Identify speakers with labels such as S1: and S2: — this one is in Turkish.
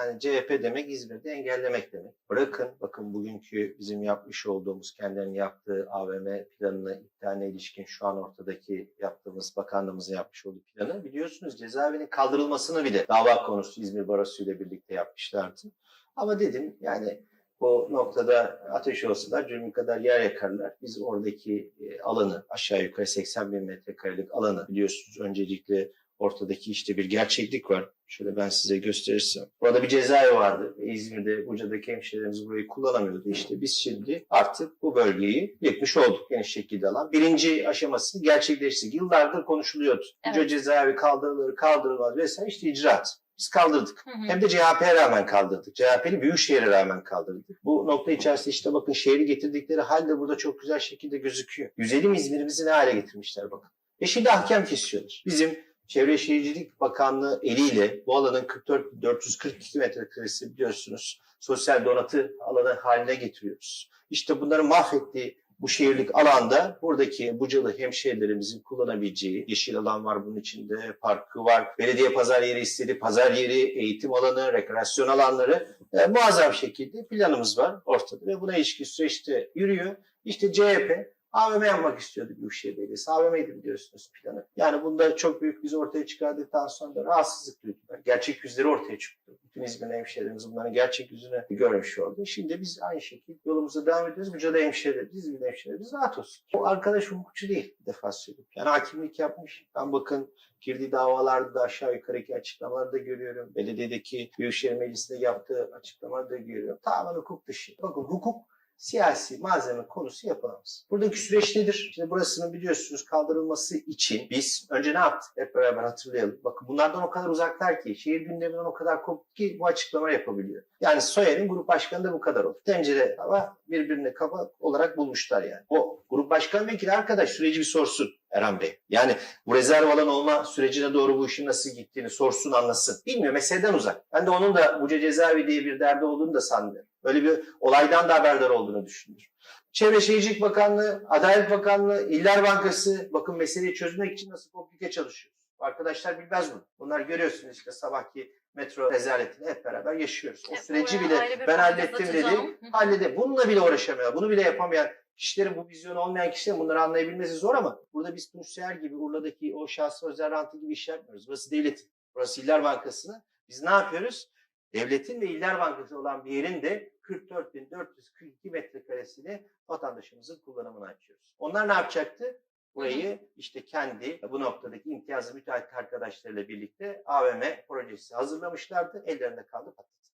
S1: Yani CHP demek İzmir'de engellemek demek. Bırakın bakın bugünkü bizim yapmış olduğumuz kendilerinin yaptığı AVM planını iptaline ilişkin şu an ortadaki yaptığımız bakanlığımızın yapmış olduğu planı biliyorsunuz cezaevinin kaldırılmasını bile dava konusu İzmir Barosu ile birlikte yapmışlardı. Ama dedim yani bu noktada ateş olsalar cürmü kadar yer yakarlar. Biz oradaki e, alanı aşağı yukarı 80 bin metrekarelik alanı biliyorsunuz öncelikle ortadaki işte bir gerçeklik var. Şöyle ben size gösterirsem. Burada bir cezaevi vardı. İzmir'de, Buca'daki hemşehrilerimiz burayı kullanamıyordu. İşte biz şimdi artık bu bölgeyi yıkmış olduk geniş şekilde alan. Birinci aşamasını gerçekleştirdik. Yıllardır konuşuluyordu. Buca
S2: Evet.
S1: cezaevi kaldırılır, kaldırılmaz vesaire. İşte icraat. Biz kaldırdık.
S2: Hı hı.
S1: Hem de CHP'ye rağmen kaldırdık. CHP'li Büyükşehir'e rağmen kaldırdık. Bu nokta içerisinde işte bakın şehri getirdikleri halde burada çok güzel şekilde gözüküyor. Güzelim İzmir'imizi ne hale getirmişler bakın. Ve şimdi ahkam kesiyorlar. Bizim Çevre Şehircilik Bakanlığı eliyle bu alanın 44 442 metrekaresi biliyorsunuz sosyal donatı alanı haline getiriyoruz. İşte bunları mahvettiği bu şehirlik alanda buradaki Bucalı hemşehrilerimizin kullanabileceği yeşil alan var bunun içinde, parkı var, belediye pazar yeri istedi, pazar yeri, eğitim alanı, rekreasyon alanları e, muazzam şekilde planımız var ortada ve buna ilişkin süreçte yürüyor. İşte CHP AVM yapmak istiyordu Büyükşehir Belediyesi. AVM'ydi biliyorsunuz planı. Yani bunda çok büyük biz ortaya çıkardıktan sonra rahatsızlık duydular. Gerçek yüzleri ortaya çıktı. Bütün İzmir'in hemşehrilerimiz bunların gerçek yüzünü görmüş oldu. Şimdi biz aynı şekilde yolumuza devam ediyoruz. Buca'da hemşehrilerimiz, İzmir'de hemşehrilerimiz rahat olsun. O arkadaş hukukçu değil bir defa söyleyeyim. Yani hakimlik yapmış. Ben bakın girdiği davalarda da aşağı yukarıki açıklamaları da görüyorum. Belediyedeki Büyükşehir Meclisi'nde yaptığı açıklamaları da görüyorum. Tamamen hukuk dışı. Bakın hukuk siyasi malzeme konusu yapılamaz. Buradaki süreç nedir? Şimdi burasının biliyorsunuz kaldırılması için biz önce ne yaptık? Hep beraber hatırlayalım. Bakın bunlardan o kadar uzaklar ki, şehir gündeminden o kadar koptu ki bu açıklama yapabiliyor. Yani Soyer'in grup başkanı da bu kadar oldu. Tencere hava birbirine kafa olarak bulmuşlar yani. O grup başkan vekili arkadaş süreci bir sorsun Erhan Bey. Yani bu rezerv alan olma sürecine doğru bu işin nasıl gittiğini sorsun anlasın. Bilmiyor meseleden uzak. Ben de onun da Buca cezaevi diye bir derdi olduğunu da sanmıyorum. Böyle bir olaydan da haberdar olduğunu düşünüyorum. Çevre Şehircilik Bakanlığı, Adalet Bakanlığı, İller Bankası bakın meseleyi çözmek için nasıl komplike çalışıyoruz. Arkadaşlar bilmez bunu. Bunlar görüyorsunuz işte sabahki metro rezaletini hep beraber yaşıyoruz. O
S2: Evet,
S1: süreci bile ben hallettim dedi. Hallede. Bununla bile uğraşamıyor. Bunu bile yapamayan kişilerin bu vizyonu olmayan kişilerin bunları anlayabilmesi zor ama burada biz Tunç Seher gibi Urla'daki o şahsı özel rantı gibi iş yapmıyoruz. Burası devletin. Burası İller Bankası'nın. Biz ne yapıyoruz? Devletin ve İller Bankası olan bir yerin de 44.442 metrekaresini vatandaşımızın kullanımına açıyoruz. Onlar ne yapacaktı? Burayı işte kendi bu noktadaki imtiyazlı müteahhit arkadaşlarıyla birlikte AVM projesi hazırlamışlardı. Ellerinde kaldı patladı.